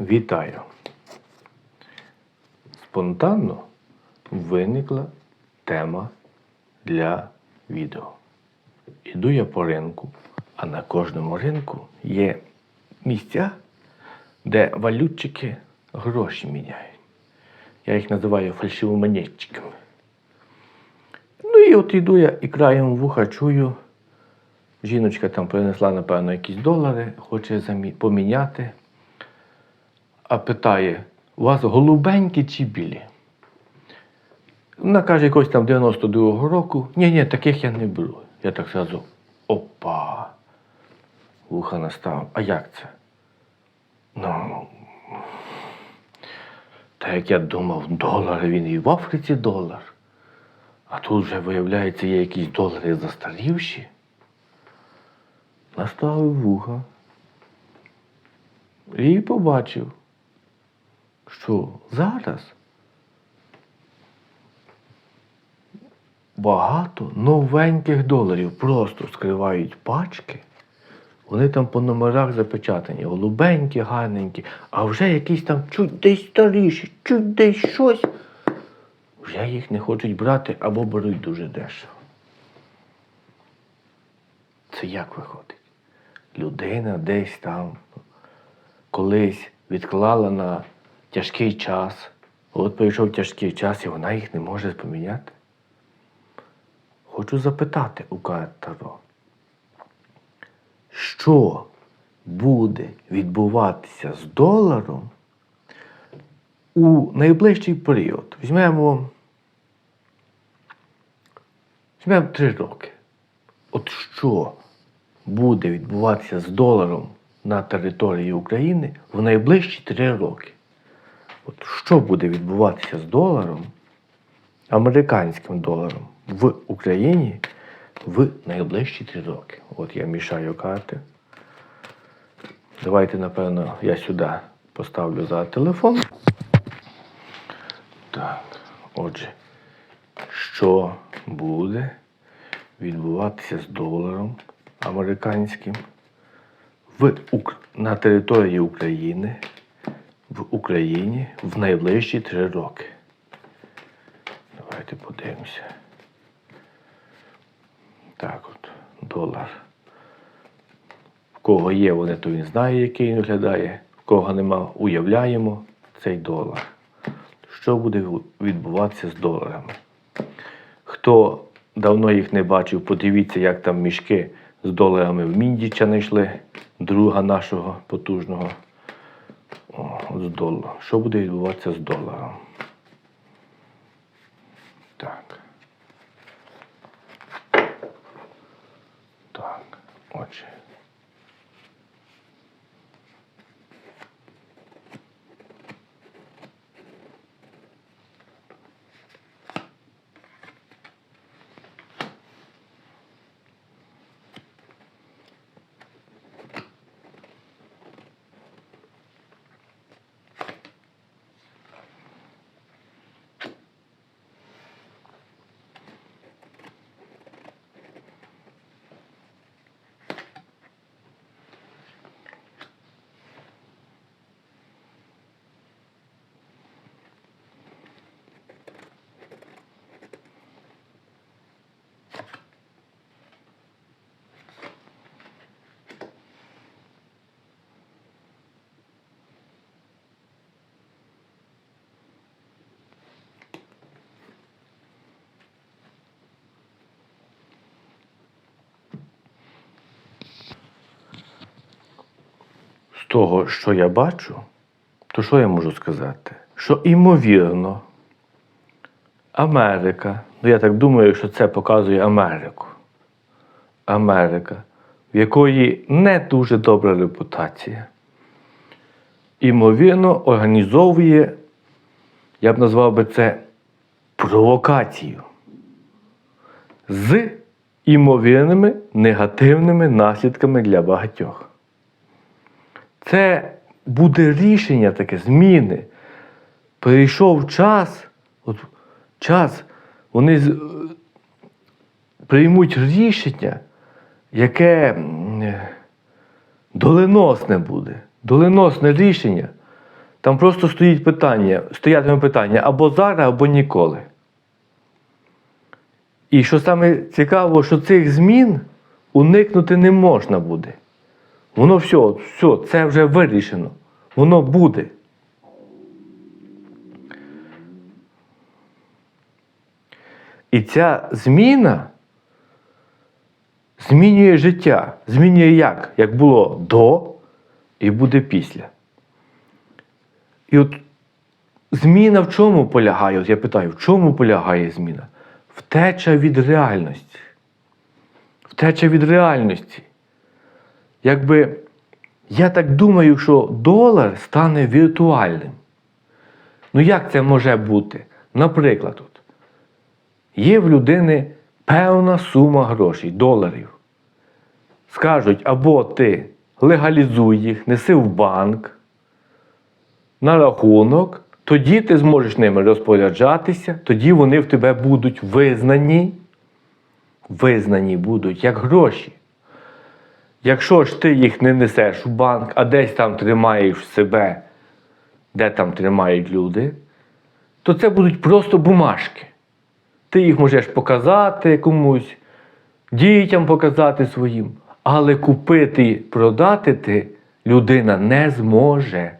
Вітаю! Спонтанно виникла тема для відео. Іду я по ринку, а на кожному ринку є місця, де валютчики гроші міняють. Я їх називаю фальшивомонетчиками. Ну і от іду я і краєм вуха чую. Жіночка там принесла, напевно, якісь долари, хоче поміняти. А питає, у вас голубенькі чи білі? Вона каже, якось там 92-го року. Ні, ні, таких я не беру. Я так зразу опа. Вуха настав. А як це? Ну. Та як я думав, долар він і в Африці долар. А тут вже, виявляється, є якісь долари застарівші. Наставив вуха і побачив, що зараз багато новеньких доларів просто скривають пачки. Вони там по номерах запечатані, голубенькі, гарненькі, а вже якісь там чуть десь старіші, чуть десь щось. Вже їх не хочуть брати або беруть дуже дешево. Це як виходить? Людина десь там колись відклала на тяжкий час. От прийшов тяжкий час, і вона їх не може поміняти. Хочу запитати у Таро, що буде відбуватися з доларом у найближчий період? Візьмемо, візьмемо три роки. От що буде відбуватися з доларом на території України в найближчі три роки? От що буде відбуватися з доларом, американським доларом в Україні в найближчі три роки? От я мішаю карти. Давайте, напевно, я сюди поставлю за телефон. Так, отже, що буде відбуватися з доларом американським в, на території України в Україні в найближчі три роки. Давайте подивимося. Так от, долар. В кого є, вони, то він знає, який він виглядає. В кого нема, уявляємо цей долар. Що буде відбуватися з доларами? Хто давно їх не бачив, подивіться, як там мішки з доларами в Міндіча знайшли, друга нашого потужного. З доларом. Що буде відбуватися з доларом? Так. Так, отже. З того, що я бачу, то що я можу сказати? Що імовірно, Америка, ну я так думаю, що це показує Америку. Америка, в якої не дуже добра репутація, імовірно, організовує, я б назвав би це провокацію з імовірними негативними наслідками для багатьох. Це буде рішення таке, зміни. Прийшов час, от час, вони приймуть рішення, яке доленосне буде, доленосне рішення. Там просто стоїть питання, стоятиме питання або зараз, або ніколи. І що саме цікаво, що цих змін уникнути не можна буде. Воно все, все, це вже вирішено. Воно буде. І ця зміна змінює життя. Змінює як? Як було до і буде після. І от зміна в чому полягає? От я питаю, в чому полягає зміна? Втеча від реальності. Втеча від реальності. Якби я так думаю, що долар стане віртуальним. Ну як це може бути? Наприклад, от, є в людини певна сума грошей, доларів. Скажуть, або ти легалізуй їх, неси в банк, на рахунок, тоді ти зможеш ними розпоряджатися, тоді вони в тебе будуть визнані. Визнані будуть як гроші. Якщо ж ти їх не несеш в банк, а десь там тримаєш себе, де там тримають люди, то це будуть просто бумажки. Ти їх можеш показати комусь, дітям показати своїм, але купити, продати ти людина не зможе.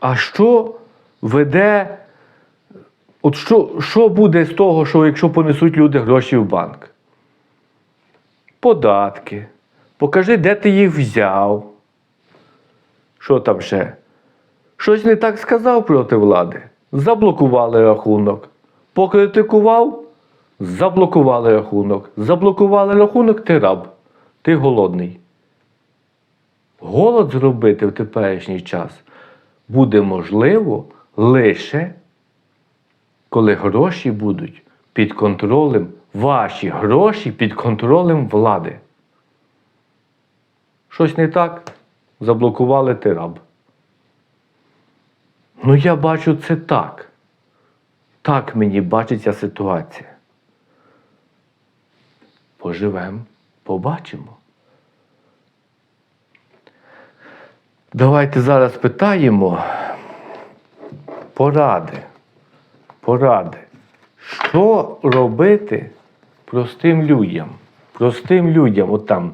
А що веде? От що, що буде з того, що якщо понесуть люди гроші в банк? Податки. Покажи, де ти їх взяв. Що там ще? Щось не так сказав проти влади. Заблокували рахунок. Покритикував, заблокували рахунок. Заблокували рахунок, ти раб, ти голодний. Голод зробити в теперішній час буде можливо лише коли гроші будуть під контролем, ваші гроші під контролем влади. Щось не так? Заблокували ти раб. Ну, я бачу це так. Так мені бачиться ситуація. Поживемо, побачимо. Давайте зараз питаємо поради. Поради. Що робити простим людям? Простим людям, от там,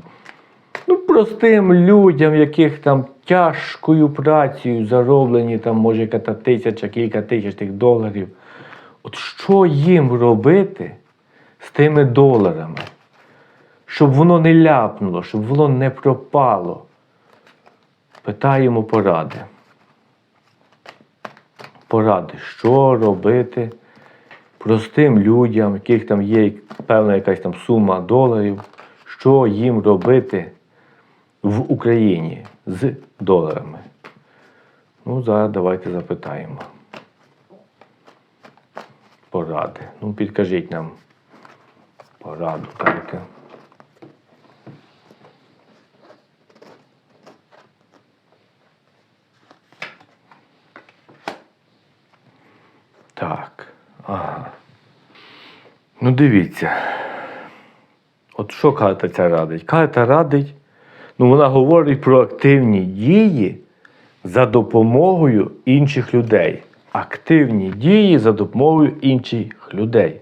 ну, простим людям, яких там тяжкою працею зароблені, там, може, яка тисяча, кілька тисяч тих доларів. От що їм робити з тими доларами? Щоб воно не ляпнуло, щоб воно не пропало. Питаємо поради. Поради, що робити простим людям, яких там є певна якась там сума доларів, що їм робити в Україні з доларами. Ну, зараз давайте запитаємо. Поради. Ну, підкажіть нам пораду, дайте. Так. Ага. Ну, дивіться. От що карта ця радить? Карта радить, ну вона говорить про активні дії за допомогою інших людей. Активні дії за допомогою інших людей.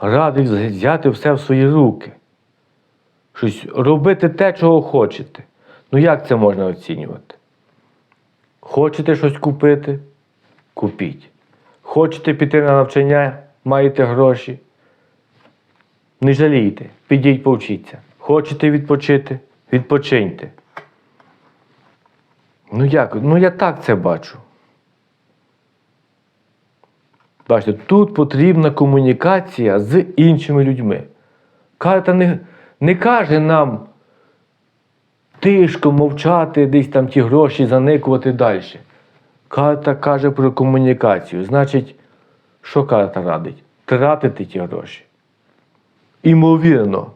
Радить взяти все в свої руки. Щось робити те, чого хочете. Ну як це можна оцінювати? Хочете щось купити? Купіть. Хочете піти на навчання, маєте гроші. Не жалійте, підіть повчіться. Хочете відпочити? Відпочиньте. Ну як? Ну я так це бачу. Бачите, тут потрібна комунікація з іншими людьми. Карта не, не каже нам тишко мовчати, десь там ті гроші заникувати далі. Карта каже про комунікацію. Значить, що карта радить? Тратити ті гроші. Імовірно,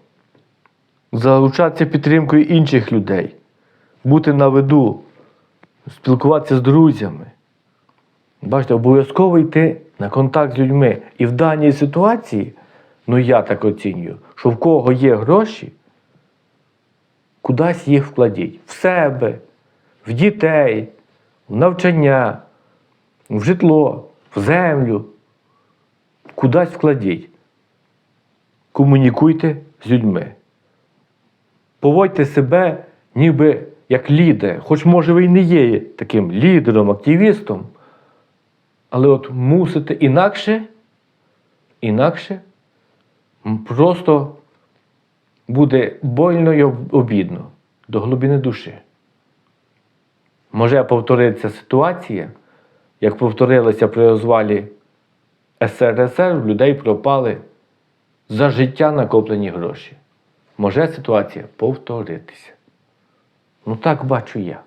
залучатися підтримкою інших людей, бути на виду, спілкуватися з друзями. Бачите, обов'язково йти на контакт з людьми. І в даній ситуації, ну я так оцінюю, що в кого є гроші, кудись їх вкладіть. В себе, в дітей, в навчання, в житло, в землю. Кудись вкладіть. Комунікуйте з людьми. Поводьте себе ніби як лідер. Хоч, може, ви і не є таким лідером, активістом, але от мусите інакше, інакше просто буде больно і обідно до глибини душі. Може повторитися ситуація, як повторилася при розвалі СРСР, в людей пропали за життя накоплені гроші. Може ситуація повторитися. Ну так бачу я.